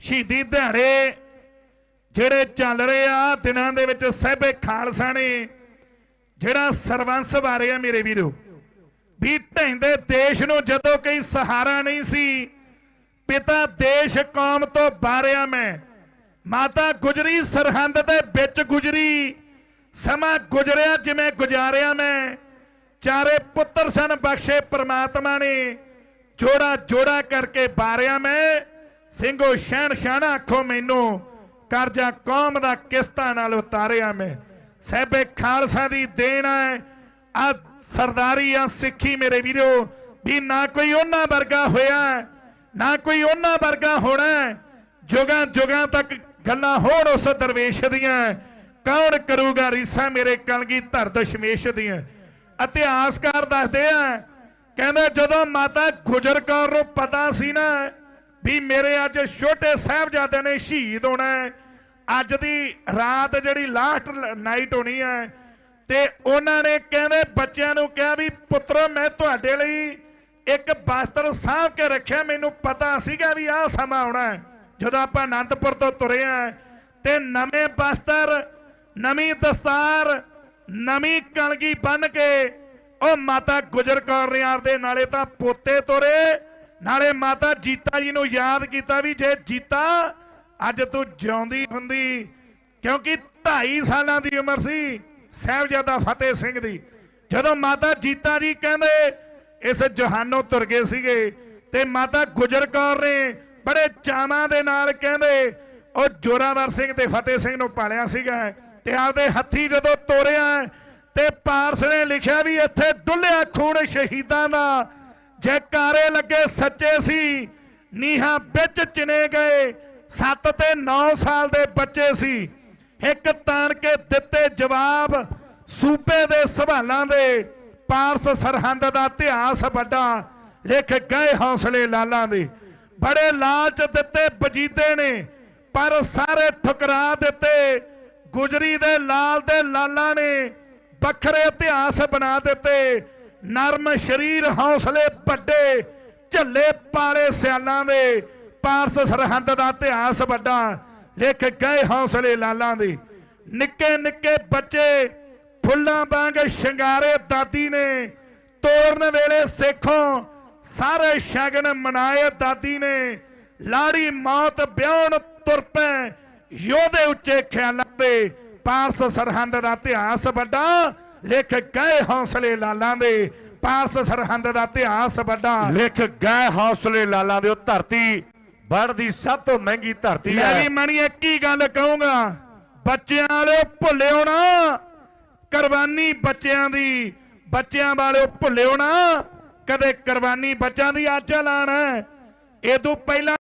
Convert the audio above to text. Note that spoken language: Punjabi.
ਸ਼ਹੀਦੀ ਦਿਹਾੜੇ ਜਿਹੜੇ ਚੱਲ ਰਹੇ ਆ, ਦਿਨਾਂ ਦੇ ਵਿੱਚ ਸਹਿਬੇ ਖਾਲਸਾ ਨੇ, ਜਿਹੜਾ ਸਰਵੰਸ ਵਾਰੇ ਆ ਮੇਰੇ ਵੀਰੋ, ਵੀ ਢੈਂਦੇ ਦੇਸ਼ ਨੂੰ ਜਦੋਂ ਕੋਈ ਸਹਾਰਾ ਨਹੀਂ ਸੀ, ਪਿਤਾ ਦੇਸ਼ ਕੌਮ ਤੋਂ ਬਾਰਿਆ ਮੈਂ, ਮਾਤਾ ਗੁਜਰੀ ਸਰਹੰਦ ਦੇ ਵਿੱਚ ਗੁਜਰੀ, ਸਮਾਂ ਗੁਜਰਿਆ ਜਿਵੇਂ ਗੁਜ਼ਾਰਿਆ ਮੈਂ, ਚਾਰੇ ਪੁੱਤਰ ਸਨ ਬਖਸ਼ੇ ਪ੍ਰਮਾਤਮਾ ਨੇ ਜੋੜਾ ਜੋੜਾ ਕਰਕੇ ਬਾਰਿਆ ਮੈਂ ਸਿੰਘੋ, ਸਹਿਣ ਸ਼ਾਨਾ ਆਖੋ ਮੈਨੂੰ, ਕਰਜ਼ਾ ਕੌਮ ਦਾ ਕਿਸ਼ਤਾਂ ਨਾਲ ਉਤਾਰਿਆ ਮੈਂ। ਸਹਿਬੇ ਖਾਲਸਾ ਦੀ ਦੇਣ ਹੈ। ਆ ਸਰਦਾਰੀ, ਆ ਸਿੱਖੀ ਮੇਰੇ ਵੀਰੋ, ਵੀ ਨਾ ਕੋਈ ਉਹਨਾਂ ਵਰਗਾ ਹੋਇਆ ਨਾ ਕੋਈ ਉਹਨਾਂ ਵਰਗਾ ਹੋਣਾ ਜੁਗਾਂ ਜੁਗਾਂ ਤੱਕ ਗੱਲਾਂ ਹੋਣ ਉਸ ਦਰਵੇਸ਼ ਦੀਆਂ ਕੌਣ ਕਰੂਗਾ ਰੀਸਾਂ ਮੇਰੇ ਕਲਗੀ ਧਰ ਦਸ਼ਮੇਸ਼ ਦੀਆਂ ਇਤਿਹਾਸਕਾਰ ਦੱਸਦੇ ਆ, ਕਹਿੰਦੇ ਜਦੋਂ ਮਾਤਾ ਗੁਜਰ ਕੌਰ ਨੂੰ ਪਤਾ ਸੀ ਨਾ ਵੀ ਮੇਰੇ ਅੱਜ ਛੋਟੇ ਸਾਹਿਬਜ਼ਾਦਿਆਂ ਨੇ ਸ਼ਹੀਦ ਹੋਣਾ ਅੱਜ ਦੀ ਰਾਤ ਜਿਹੜੀ ਲਾਸਟ ਨਾਈਟ ਹੋਣੀ ਹੈ ਤੇ ਉਹਨਾਂ ਨੇ ਕਹਿੰਦੇ ਬੱਚਿਆਂ ਨੂੰ ਕਿਹਾ ਵੀ ਪੁੱਤਰੋ, ਮੈਂ ਤੁਹਾਡੇ ਲਈ ਇੱਕ ਬਸਤਰ ਸਾਂਭ ਕੇ ਰੱਖਿਆ। ਮੈਨੂੰ ਪਤਾ ਸੀਗਾ ਵੀ ਆਹ ਸਮਾਂ ਆਉਣਾ ਜਦੋਂ ਆਪਾਂ ਅਨੰਦਪੁਰ ਤੋਂ ਤੁਰੇ ਆ ਤੇ ਨਵੇਂ ਬਸਤਰ, ਨਵੀਂ ਦਸਤਾਰ, ਨਵੀਂ ਕਣਗੀ ਬੰਨ ਕੇ ਉਹ ਮਾਤਾ ਗੁਜਰ ਕੌਰ ਨੇ ਆਪਦੇ ਨਾਲੇ ਤਾਂ ਪੋਤੇ ਤੋਰੇ। ਨਾਲੇ ਮਾਤਾ ਜੀਤਾ ਜੀ ਨੂੰ ਯਾਦ ਕੀਤਾ ਵੀ ਜੇ ਜੀਤਾ ਅੱਜ ਤੂੰ ਜਿਉਂਦੀ ਹੁੰਦੀ, ਕਿਉਂਕਿ 2.5 ਸਾਲਾਂ ਦੀ ਉਮਰ ਸੀ ਸਾਹਿਬਜ਼ਾਦਾ ਫਤਿਹ ਸਿੰਘ ਦੀ। ਜਦੋਂ ਮਾਤਾ ਜੀਤਾ ਜੀ ਕਹਿੰਦੇ, ਇਸ ਜਹਾਨੋਂ ਤੁਰ ਗਏ ਸੀਗੇ ਤੇ ਮਾਤਾ ਗੁਜਰ ਕੌਰ ਨੇ ਬੜੇ ਚਾਵਾਂ ਦੇ ਨਾਲ ਕਹਿੰਦੇ, ਉਹ ਜੋਰਾਵਰ ਸਿੰਘ ਤੇ ਫਤਿਹ ਸਿੰਘ ਨੂੰ ਪਾਲਿਆ ਸੀਗਾ ਤੇ ਆਪਦੇ ਹੱਥੀ ਜਦੋਂ ਤੋਰਿਆ ਤੇ ਪਾਰਸ ਨੇ ਲਿਖਿਆ ਵੀ ਇੱਥੇ ਡੁੱਲਿਆ ਖੂਨ ਸ਼ਹੀਦਾਂ ਦਾ। ਜੈਕਾਰੇ ਲੱਗੇ ਸੱਚੇ ਸੀ, ਨੀਹਾਂ ਵਿੱਚ ਚਿਣੇ ਗਏ 7 ਤੇ 9 ਸਾਲ ਦੇ ਬੱਚੇ ਸੀ। ਇੱਕ ਤਾਣ ਕੇ ਦਿੱਤੇ ਜਵਾਬ ਸੂਬੇ ਦੇ ਸਵਾਲਾਂ ਦੇ ਪਾਰਸ ਸਰਹੰਦ ਦਾ ਇਤਿਹਾਸ ਵੱਡਾ, ਲਿਖ ਗਏ ਹੌਸਲੇ ਲਾਲਾਂ ਦੇ। ਬੜੇ ਲਾਲਚ ਦਿੱਤੇ ਬਜੀਦੇ ਨੇ, ਪਰ ਸਾਰੇ ਠੁਕਰਾ ਦਿੱਤੇ। ਗੁਜਰੀ ਦੇ ਲਾਲ ਦੇ ਲਾਲਾਂ ਨੇ, ਵੱਖਰੇ ਇਤਿਹਾਸ ਬਣਾ ਦਿੱਤੇ। ਨਰਮ ਸ਼ਰੀਰ ਹੌਸਲੇ ਵੱਡੇ, ਝੱਲੇ ਪਾਲੇ ਸਿਆਲਾਂ ਦੇ, ਪਾਰਸ ਸਰਹੰਦ ਦਾ ਇਤਿਹਾਸ ਵੱਡਾ, ਲਿਖ ਗਏ ਹੌਸਲੇ ਲਾਲਾਂ ਦੇ। ਨਿੱਕੇ ਨਿੱਕੇ ਬੱਚੇ ਫੁੱਲਾਂ ਵਾਂਗ ਸ਼ਿੰਗਾਰੇ ਦਾਦੀ ਨੇ, ਤੋਰਨ ਵੇਲੇ ਸੇਖੋਂ ਸਾਰੇ ਸ਼ਗਨ ਮਨਾਏ ਦਾਦੀ ਨੇ। ਲਾੜੀ ਮੌਤ ਵਿਆਹਣ ਤੁਰ ਪੈ ਯੋਧੇ ਉੱਚੇ ਖਿਆਲਾਂ ਤੇ ਪਾਰਸ ਸਰਹੰਦ ਦਾ ਇਤਿਹਾਸ ਵੱਡਾ ਲਿਖ ਗਏ ਹੌਸਲੇ ਲਾਲਾਂ ਦੇ ਪਾਰਸ ਸਰਹੰਦ ਦਾ ਇਤਿਹਾਸ ਵੱਡਾ। ਲਿਖ ਗਏ ਹੌਸਲੇ ਲਾਲਾਂ ਦੇ ਉਹ ਧਰਤੀ ਵੜ ਦੀ ਸਭ ਤੋਂ ਮਹਿੰਗੀ ਧਰਤੀ ਮੈਂ ਹੈ ਵੀ ਮਣੀ ਇੱਕ ਹੀ ਗੱਲ ਕਹੂੰਗਾ? ਬੱਚਿਆਂ ਵਾਲਿਓ ਭੁੱਲਿਓ ਨਾ। ਕੁਰਬਾਨੀ ਬੱਚਿਆਂ ਦੀ ਬੱਚਿਆਂ ਵਾਲਿਓ ਭੁੱਲਿਓ ਨਾ। ਕਦੇ ਕੁਰਬਾਨੀ ਬੱਚਿਆਂ ਦੀ ਅੱਜ ਐਲਾਨ ਹੈ। ਇਹ ਤੋਂ ਪਹਿਲਾਂ